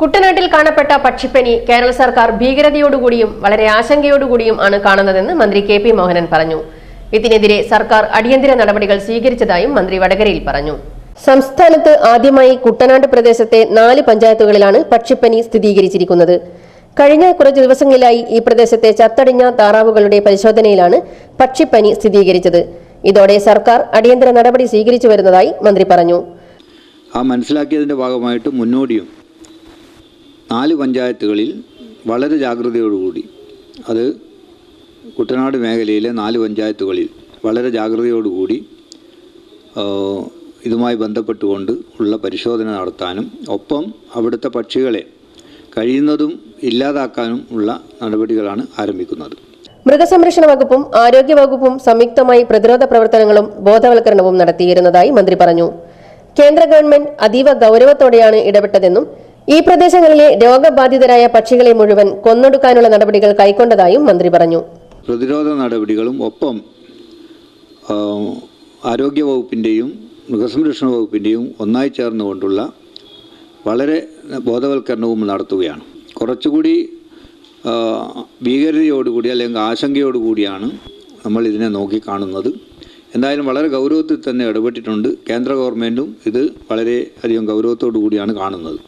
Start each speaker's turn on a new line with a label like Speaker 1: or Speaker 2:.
Speaker 1: കുട്ടനാട്ടിൽ കാണപ്പെട്ട പക്ഷിപ്പനി കേരള സർക്കാർ ഭീകരതയോടുകൂടിയും വളരെ ആശങ്കയോടുകൂടിയും ആണ് കാണുന്നതെന്ന് മന്ത്രി കെ പി മോഹനൻ പറഞ്ഞു. ഇതിനെതിരെ സർക്കാർ അടിയന്തര നടപടികൾ സ്വീകരിച്ചതായും മന്ത്രി വടകരയിൽ പറഞ്ഞു. സംസ്ഥാനത്ത് ആദ്യമായി കുട്ടനാട് പ്രദേശത്തെ നാല് പഞ്ചായത്തുകളിലാണ് പക്ഷിപ്പനി സ്ഥിരീകരിച്ചിരിക്കുന്നത്. കഴിഞ്ഞ കുറച്ച് ദിവസങ്ങളിലായി ഈ പ്രദേശത്തെ ചത്തടിഞ്ഞ താറാവുകളുടെ പരിശോധനയിലാണ് പക്ഷിപ്പനി സ്ഥിരീകരിച്ചത്. ഇതോടെ സർക്കാർ അടിയന്തര നടപടി സ്വീകരിച്ചു വരുന്നതായി മന്ത്രി പറഞ്ഞു.
Speaker 2: ആ മനസ്സിലാക്കിയതിന്റെ ഭാഗമായിട്ട് മുന്നോടിയും നാല് പഞ്ചായത്തുകളിൽ വളരെ ജാഗ്രതയോടുകൂടി അത് കുട്ടനാട് മേഖലയിലെ നാല് പഞ്ചായത്തുകളിൽ വളരെ ജാഗ്രതയോടുകൂടി ഇതുമായി ബന്ധപ്പെട്ടുകൊണ്ട് ഉള്ള പരിശോധന നടത്താനും ഒപ്പം അവിടുത്തെ പക്ഷികളെ കഴിയുന്നതും ഇല്ലാതാക്കാനും ഉള്ള നടപടികളാണ് ആരംഭിക്കുന്നത്.
Speaker 1: മൃഗസംരക്ഷണ വകുപ്പും ആരോഗ്യ വകുപ്പും സംയുക്തമായി പ്രതിരോധ പ്രവർത്തനങ്ങളും ബോധവൽക്കരണവും നടത്തിയിരുന്നതായി മന്ത്രി പറഞ്ഞു. കേന്ദ്ര ഗവൺമെന്റ് അതീവ ഗൗരവത്തോടെയാണ് ഇടപെട്ടതെന്നും ഈ പ്രദേശങ്ങളിലെ രോഗബാധിതരായ പക്ഷികളെ മുഴുവൻ കൊന്നൊടുക്കാനുള്ള നടപടികൾ കൈക്കൊണ്ടതായും മന്ത്രി പറഞ്ഞു.
Speaker 2: പ്രതിരോധ നടപടികളും ഒപ്പം ആരോഗ്യ വകുപ്പിന്റെയും മൃഗസംരക്ഷണ വകുപ്പിന്റെയും ഒന്നായി ചേർന്നുകൊണ്ടുള്ള വളരെ ബോധവൽക്കരണവും നടത്തുകയാണ്. കുറച്ചുകൂടി ഭീകരതയോടുകൂടി അല്ലെങ്കിൽ ആശങ്കയോടുകൂടിയാണ് നമ്മൾ ഇതിനെ നോക്കിക്കാണുന്നത്. എന്തായാലും വളരെ ഗൗരവത്തിൽ തന്നെ ഇടപെട്ടിട്ടുണ്ട്. കേന്ദ്ര ഗവൺമെന്റും ഇത് വളരെ അധികം ഗൗരവത്തോടു കൂടിയാണ് കാണുന്നത്.